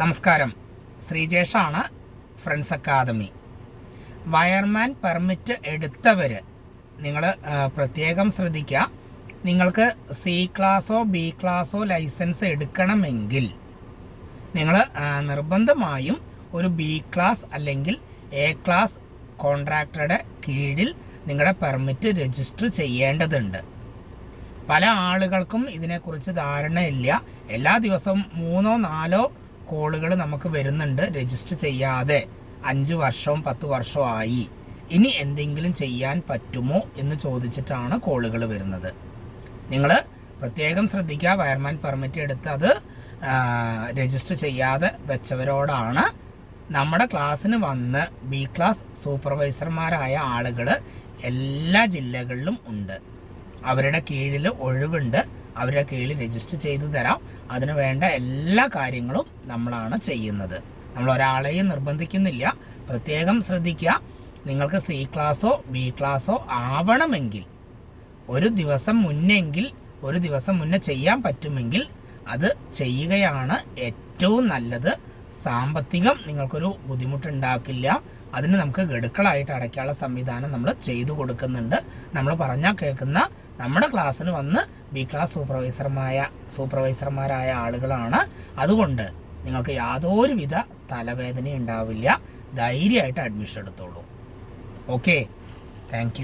നമസ്കാരം. ശ്രീജേഷാണ് friends academy. Wireman permit എടുത്തവർ നിങ്ങൾ പ്രത്യേകം ശ്രദ്ധിക്കുക നിങ്ങൾക്ക് സി ക്ലാസ്സോ ബി ക്ലാസ്സോ ലൈസൻസ് എടുക്കണമെങ്കിൽ നിങ്ങൾ നിർബന്ധമായും ഒരു ബി ക്ലാസ് അല്ലെങ്കിൽ എ ക്ലാസ് കോൺട്രാക്ടറുടെ കീഴിൽ നിങ്ങളുടെ പെർമിറ്റ് രജിസ്റ്റർ ചെയ്യേണ്ടതുണ്ട്. പല ആളുകൾക്കും ഇതിനെക്കുറിച്ച് ധാരണയില്ല. എല്ലാ ദിവസവും മൂന്നോ നാലോ കോളുകൾ നമുക്ക് വരുന്നുണ്ട്. രജിസ്റ്റർ ചെയ്യാതെ അഞ്ച് വർഷവും പത്ത് വർഷവും ആയി ഇനി എന്തെങ്കിലും ചെയ്യാൻ പറ്റുമോ എന്ന് ചോദിച്ചിട്ടാണ് കോളുകൾ വരുന്നത്. നിങ്ങൾ പ്രത്യേകം ശ്രദ്ധിക്കുക. വയർമാൻ പെർമിറ്റ് എടുത്ത് അത് രജിസ്റ്റർ ചെയ്യാതെ വെച്ചവരോടാണ്. നമ്മുടെ ക്ലാസ്സിന് വന്ന് ബി ക്ലാസ് സൂപ്പർവൈസർമാരായ ആളുകൾ എല്ലാ ജില്ലകളിലും ഉണ്ട്. അവരുടെ കീഴിൽ ഒഴിവുണ്ട്. അവരുടെ കീഴിൽ രജിസ്റ്റർ ചെയ്തു തരാം. അതിന് വേണ്ട എല്ലാ കാര്യങ്ങളും നമ്മളാണ് ചെയ്യുന്നത്. നമ്മൾ ഒരാളെയും നിർബന്ധിക്കുന്നില്ല. പ്രത്യേകം ശ്രദ്ധിക്കുക. നിങ്ങൾക്ക് സി ക്ലാസ്സോ ബി ക്ലാസ്സോ ആവണമെങ്കിൽ ഒരു ദിവസം മുന്നെങ്കിൽ ഒരു ദിവസം മുന്നേ ചെയ്യാൻ പറ്റുമെങ്കിൽ അത് ചെയ്യുകയാണ് ഏറ്റവും നല്ലത്. സാമ്പത്തികം നിങ്ങൾക്കൊരു ബുദ്ധിമുട്ടുണ്ടാക്കില്ല. അതിന് നമുക്ക് ഗഡുക്കളായിട്ട് അടയ്ക്കാനുള്ള സംവിധാനം നമ്മൾ ചെയ്തു കൊടുക്കുന്നുണ്ട്. നമ്മൾ പറഞ്ഞാൽ കേൾക്കുന്ന നമ്മുടെ ക്ലാസ്സിന് വന്ന് ബി ക്ലാസ് സൂപ്പർവൈസർമായ സൂപ്പർവൈസർമാരായ ആളുകളാണ്. അതുകൊണ്ട് നിങ്ങൾക്ക് യാതൊരുവിധ തലവേദന ഉണ്ടാവില്ല. ധൈര്യമായിട്ട് അഡ്മിഷൻ എടുത്തോളൂ. Okay thank